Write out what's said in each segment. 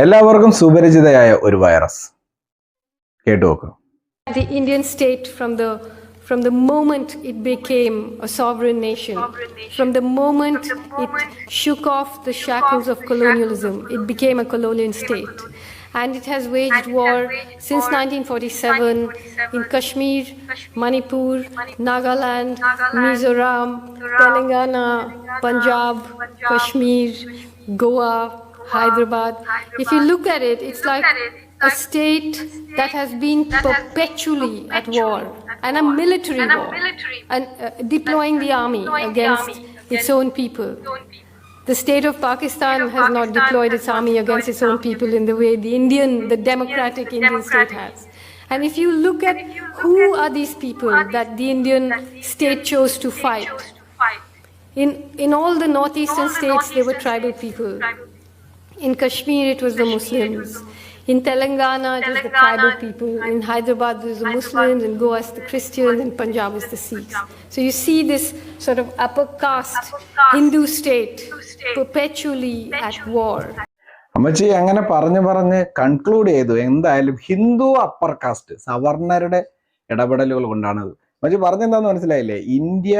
എല്ലാവർക്കും സുപരിചിതയായ ഒരു വൈറസ് കേട്ടു നോക്കൂ the Indian state from the from the moment it became a sovereign nation, from the moment it shook off the shackles of colonialism, it became a colonial state. And it has waged war since 1947 in Kashmir, Manipur, Nagaland, Mizoram, Telangana, Punjab, Kashmir, Goa, Hyderabad. If you look at it, it's like a state that has been perpetually at war and a military war and uh, deploying the army against its own people. The state of Pakistan has not deployed its army against its own people in the way the Indian, the democratic Indian state has. And if you look at who are these people that the Indian state chose to fight, in, in all the northeastern states, they were tribal people. In Kashmir, it was the Muslims. In Telangana, it was the tribal people. In Hyderabad, it was the Muslims. In Goa, it's the Christians. In Punjab, it's the Sikhs. So you see this sort of upper caste Hindu state perpetually at war. അമ്മച്ചി അങ്ങനെ പറഞ്ഞു പറഞ്ഞ് conclude ചെയ്തു എന്തായാലും Hindu upper cast സവർണരുടെ ഇടപെടലുകൾ കൊണ്ടാണത്. അമ്മച്ചി പറഞ്ഞെന്താന്ന് മനസ്സിലായില്ലേ India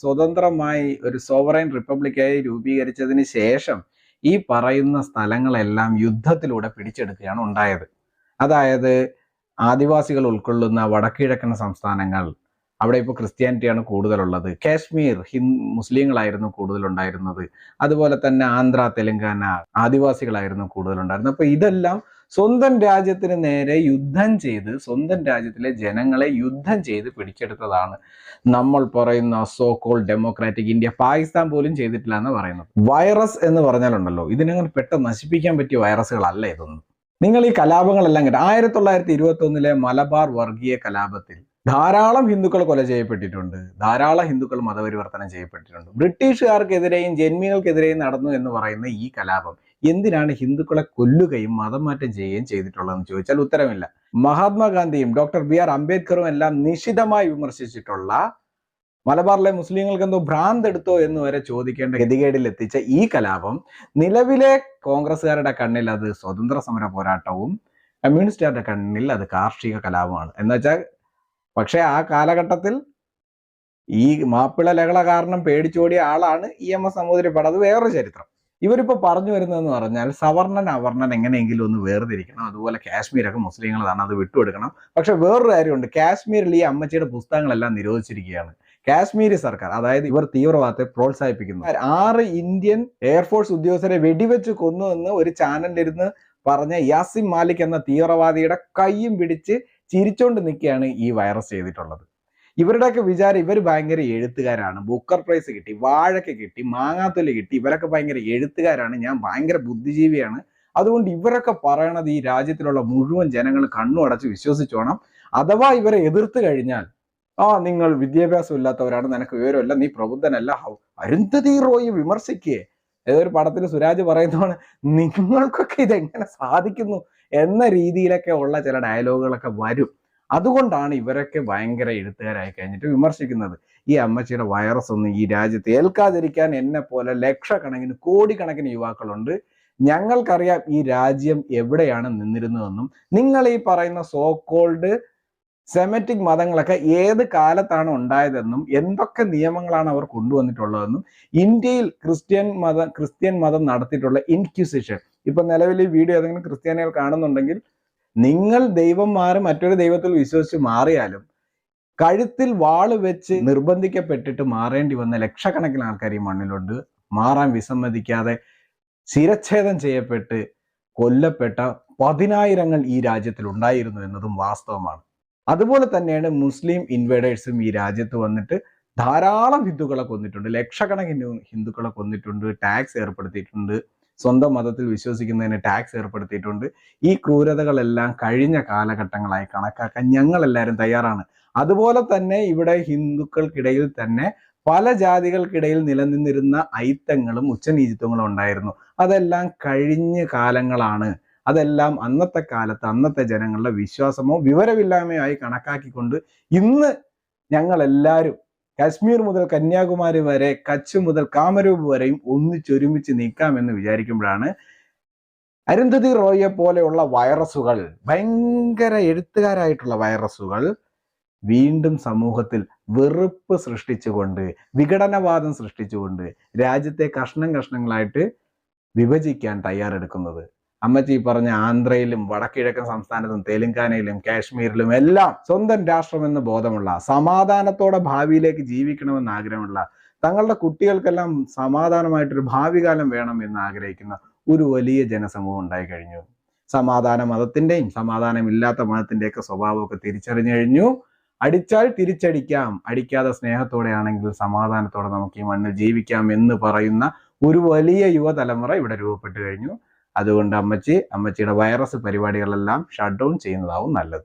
സ്വതന്ത്രമായി ഒരു സോവറൈൻ റിപ്പബ്ലിക്കായി രൂപീകരിച്ചതിന് ശേഷം ഈ പറയുന്ന സ്ഥലങ്ങളെല്ലാം യുദ്ധത്തിലൂടെ പിടിച്ചെടുക്കുകയാണ് ഉണ്ടായത്. അതായത് ആദിവാസികൾ ഉൾക്കൊള്ളുന്ന വടക്കിഴക്കൻ സംസ്ഥാനങ്ങൾ അവിടെ ഇപ്പോൾ ക്രിസ്ത്യാനിറ്റിയാണ് കൂടുതലുള്ളത്. കാശ്മീർ ഹിൻ മുസ്ലിങ്ങളായിരുന്നു കൂടുതലുണ്ടായിരുന്നത്. അതുപോലെ തന്നെ ആന്ധ്ര തെലങ്കാന ആദിവാസികളായിരുന്നു കൂടുതലുണ്ടായിരുന്നത്. അപ്പൊ ഇതെല്ലാം സ്വന്തം രാജ്യത്തിന് നേരെ യുദ്ധം ചെയ്ത് സ്വന്തം രാജ്യത്തിലെ ജനങ്ങളെ യുദ്ധം ചെയ്ത് പിടിച്ചെടുത്തതാണ് നമ്മൾ പറയുന്ന so call democratic India Pakistan പോലും ചെയ്തിട്ടില്ല എന്ന് പറയുന്നത്. വൈറസ് എന്ന് പറഞ്ഞാലുണ്ടല്ലോ ഇതിനങ്ങനെ പെട്ടെന്ന് നശിപ്പിക്കാൻ പറ്റിയ വൈറസുകളല്ല ഇതൊന്നും. നിങ്ങൾ ഈ കലാപങ്ങളെല്ലാം കേട്ടോ ആയിരത്തി തൊള്ളായിരത്തി ഇരുപത്തി ഒന്നിലെ മലബാർ വർഗീയ കലാപത്തിൽ ധാരാളം ഹിന്ദുക്കൾ കൊല ചെയ്യപ്പെട്ടിട്ടുണ്ട്. ധാരാളം ഹിന്ദുക്കൾ മതപരിവർത്തനം ചെയ്യപ്പെട്ടിട്ടുണ്ട്. ബ്രിട്ടീഷുകാർക്കെതിരെയും ജന്മികൾക്കെതിരെയും നടന്നു എന്ന് പറയുന്ന ഈ കലാപം. എന്തിനാണ് ഹിന്ദുക്കളെ കൊല്ലുകയും മതം മാറ്റം ചെയ്യുകയും ചെയ്തിട്ടുള്ളതെന്ന് ചോദിച്ചാൽ ഉത്തരമില്ല. മഹാത്മാഗാന്ധിയും ഡോക്ടർ ബി ആർ അംബേദ്കറും എല്ലാം നിശിതമായി വിമർശിച്ചിട്ടുള്ള മലബാറിലെ മുസ്ലിങ്ങൾക്ക് എന്തോ ഭ്രാന്ത് എടുത്തോ എന്ന് വരെ ചോദിക്കേണ്ട ഗതികേടിൽ എത്തിച്ച ഈ കലാപം നിലവിലെ കോൺഗ്രസ്സുകാരുടെ കണ്ണിൽ അത് സ്വതന്ത്ര സമര പോരാട്ടവും കമ്മ്യൂണിസ്റ്റുകാരുടെ കണ്ണിൽ അത് കാർഷിക കലാപമാണ്. എന്നുവെച്ചാൽ പക്ഷേ ആ കാലഘട്ടത്തിൽ ഈ മാപ്പിള ലഹള കാരണം പേടിച്ചോടിയ ആളാണ് ഇ എം എസ് നമ്പൂതിരിപ്പാട് അത് വേറൊരു ചരിത്രം. ഇവരിപ്പോ പറഞ്ഞു വരുന്നതെന്ന് പറഞ്ഞാൽ സവർണൻ അവർണൻ എങ്ങനെയെങ്കിലും ഒന്ന് വേർതിരിക്കണം. അതുപോലെ കാശ്മീരൊക്കെ മുസ്ലിങ്ങളാണ് അത് വിട്ടുകൊടുക്കണം. പക്ഷെ വേറൊരു കാര്യമുണ്ട്. കാശ്മീരിൽ ഈ അമ്മച്ചിയുടെ പുസ്തകങ്ങളെല്ലാം നിരോധിച്ചിരിക്കുകയാണ്. കാശ്മീരി സർക്കാർ അതായത് ഇവർ തീവ്രവാദത്തെ പ്രോത്സാഹിപ്പിക്കുന്നു. ആറ് ഇന്ത്യൻ എയർഫോഴ്സ് ഉദ്യോഗസ്ഥരെ വെടിവെച്ച് കൊന്നു എന്ന് ഒരു ചാനലിലിരുന്ന് പറഞ്ഞ യാസിം മാലിക് എന്ന തീവ്രവാദിയുടെ കൈയും പിടിച്ച് ചിരിച്ചോണ്ട് നിൽക്കുകയാണ് ഈ വൈറസ് ചെയ്തിട്ടുള്ളത്. ഇവരുടെയൊക്കെ വിചാരം ഇവർ ഭയങ്കര എഴുത്തുകാരാണ്. ബുക്കർ പ്രൈസ് കിട്ടി വാഴയ്ക്ക് കിട്ടി മാങ്ങാത്തൊലി കിട്ടി. ഇവരൊക്കെ ഭയങ്കര എഴുത്തുകാരാണ്. ഞാൻ ഭയങ്കര ബുദ്ധിജീവിയാണ്. അതുകൊണ്ട് ഇവരൊക്കെ പറയണത് ഈ രാജ്യത്തിലുള്ള മുഴുവൻ ജനങ്ങൾ കണ്ണു അടച്ച് വിശ്വസിച്ചോണം. അഥവാ ഇവരെ എതിർത്ത് കഴിഞ്ഞാൽ ആ നിങ്ങൾ വിദ്യാഭ്യാസം ഇല്ലാത്തവരാണ് നിനക്ക് വിവരമല്ല നീ പ്രബുദ്ധനല്ല. അരുന്ധതി റോയി വിമർശിക്കേ. ഏതൊരു പടത്തിൽ സുരാജ് പറയുന്നതാണ് നിങ്ങൾക്കൊക്കെ ഇതെങ്ങനെ സാധിക്കുന്നു? എന്ന രീതിയിലൊക്കെ ഉള്ള ചില ഡയലോഗുകളൊക്കെ വരും. അതുകൊണ്ടാണ് ഇവരൊക്കെ ഭയങ്കര എഴുത്തുകാരായി കഴിഞ്ഞിട്ട് വിമർശിക്കുന്നത്. ഈ അമ്മച്ചിയുടെ വൈറസ് ഒന്നും ഈ രാജ്യത്ത് ഏൽക്കാതിരിക്കാൻ എന്നെ പോലെ ലക്ഷക്കണക്കിന് കോടിക്കണക്കിന് യുവാക്കളുണ്ട്. ഞങ്ങൾക്കറിയാം ഈ രാജ്യം എവിടെയാണ് നിന്നിരുന്നതെന്നും. നിങ്ങൾ ഈ പറയുന്ന സോ കോൾഡ് സെമറ്റിക് മതങ്ങളൊക്കെ ഏത് കാലത്താണ് ഉണ്ടായതെന്നും എന്തൊക്കെ നിയമങ്ങളാണ് അവർ കൊണ്ടുവന്നിട്ടുള്ളതെന്നും ഇന്ത്യയിൽ ക്രിസ്ത്യൻ മതം ക്രിസ്ത്യൻ മതം നടത്തിയിട്ടുള്ള ഇൻക്വിസിഷൻ ഇപ്പൊ നിലവിൽ ഈ വീഡിയോ ഏതെങ്കിലും ക്രിസ്ത്യാനികൾ കാണുന്നുണ്ടെങ്കിൽ നിങ്ങൾ ദൈവം മാറി മറ്റൊരു ദൈവത്തിൽ വിശ്വസിച്ച് മാറിയാലും കഴുത്തിൽ വാൾ വെച്ച് നിർബന്ധിക്കപ്പെട്ടിട്ട് മാറേണ്ടി വന്ന ലക്ഷക്കണക്കിന് ആൾക്കാർ ഈ മണ്ണിലുണ്ട്. മാറാൻ വിസമ്മതിക്കാതെ ശിരച്ഛേദം ചെയ്യപ്പെട്ട് കൊല്ലപ്പെട്ട പതിനായിരങ്ങൾ ഈ രാജ്യത്തിൽ ഉണ്ടായിരുന്നു എന്നതും വാസ്തവമാണ്. അതുപോലെ തന്നെയാണ് മുസ്ലിം ഇൻവേഡേഴ്സും ഈ രാജ്യത്ത് വന്നിട്ട് ധാരാളം ഹിന്ദുക്കളെ കൊന്നിട്ടുണ്ട്. ലക്ഷക്കണക്കിന് ഹിന്ദുക്കളെ കൊന്നിട്ടുണ്ട്. ടാക്സ് ഏർപ്പെടുത്തിയിട്ടുണ്ട്. സ്വന്തം മതത്തിൽ വിശ്വസിക്കുന്നതിന് ടാക്സ് ഏർപ്പെടുത്തിയിട്ടുണ്ട്. ഈ ക്രൂരതകളെല്ലാം കഴിഞ്ഞ കാലഘട്ടങ്ങളായി കണക്കാക്കാൻ ഞങ്ങൾ എല്ലാവരും തയ്യാറാണ്. അതുപോലെ തന്നെ ഇവിടെ ഹിന്ദുക്കൾക്കിടയിൽ തന്നെ പല ജാതികൾക്കിടയിൽ നിലനിന്നിരുന്ന ഐത്തങ്ങളും ഉച്ചനീചിത്വങ്ങളും ഉണ്ടായിരുന്നു. അതെല്ലാം കഴിഞ്ഞ കാലങ്ങളാണ്. അതെല്ലാം അന്നത്തെ കാലത്ത് അന്നത്തെ ജനങ്ങളുടെ വിശ്വാസമോ വിവരമില്ലായ്മയോ ആയി കണക്കാക്കിക്കൊണ്ട് ഇന്ന് ഞങ്ങൾ എല്ലാവരും കാശ്മീർ മുതൽ കന്യാകുമാരി വരെ കച്ച് മുതൽ കാമരൂപ് വരെയും ഒന്നിച്ചൊരുമിച്ച് നിൽക്കാമെന്ന് വിചാരിക്കുമ്പോഴാണ് അരുന്ധതി റോയെ പോലെയുള്ള വൈറസുകൾ ഭയങ്കര എഴുത്തുകാരായിട്ടുള്ള വൈറസുകൾ വീണ്ടും സമൂഹത്തിൽ വെറുപ്പ് സൃഷ്ടിച്ചുകൊണ്ട് വിഘടനവാദം സൃഷ്ടിച്ചുകൊണ്ട് രാജ്യത്തെ കഷ്ണം കഷ്ണങ്ങളായിട്ട് വിഭജിക്കാൻ തയ്യാറെടുക്കുന്നത്. അമ്മച്ചി പറഞ്ഞ ആന്ധ്രയിലും വടക്കിഴക്കൻ സംസ്ഥാനത്തും തെലുങ്കാനയിലും കാശ്മീരിലും എല്ലാം സ്വന്തം രാഷ്ട്രമെന്ന് ബോധമുള്ള സമാധാനത്തോടെ ഭാവിയിലേക്ക് ജീവിക്കണമെന്ന് ആഗ്രഹമുള്ള തങ്ങളുടെ കുട്ടികൾക്കെല്ലാം സമാധാനമായിട്ടൊരു ഭാവി കാലം വേണം എന്ന് ആഗ്രഹിക്കുന്ന ഒരു വലിയ ജനസമൂഹം ഉണ്ടായി കഴിഞ്ഞു. സമാധാന മതത്തിന്റെയും സമാധാനമില്ലാത്ത മതത്തിന്റെയൊക്കെ സ്വഭാവമൊക്കെ തിരിച്ചറിഞ്ഞു കഴിഞ്ഞു. അടിച്ചാൽ തിരിച്ചടിക്കാം. അടിക്കാതെ സ്നേഹത്തോടെയാണെങ്കിൽ സമാധാനത്തോടെ നമുക്ക് ഈ മണ്ണിൽ ജീവിക്കാം എന്ന് പറയുന്ന ഒരു വലിയ യുവതലമുറ ഇവിടെ രൂപപ്പെട്ടു കഴിഞ്ഞു. അതുകൊണ്ട് അമ്മച്ചി അമ്മച്ചിയുടെ വൈറസ് പരിപാടികളെല്ലാം ഷട്ട് ഡൗൺ ചെയ്യുന്നതാവും നല്ലത്.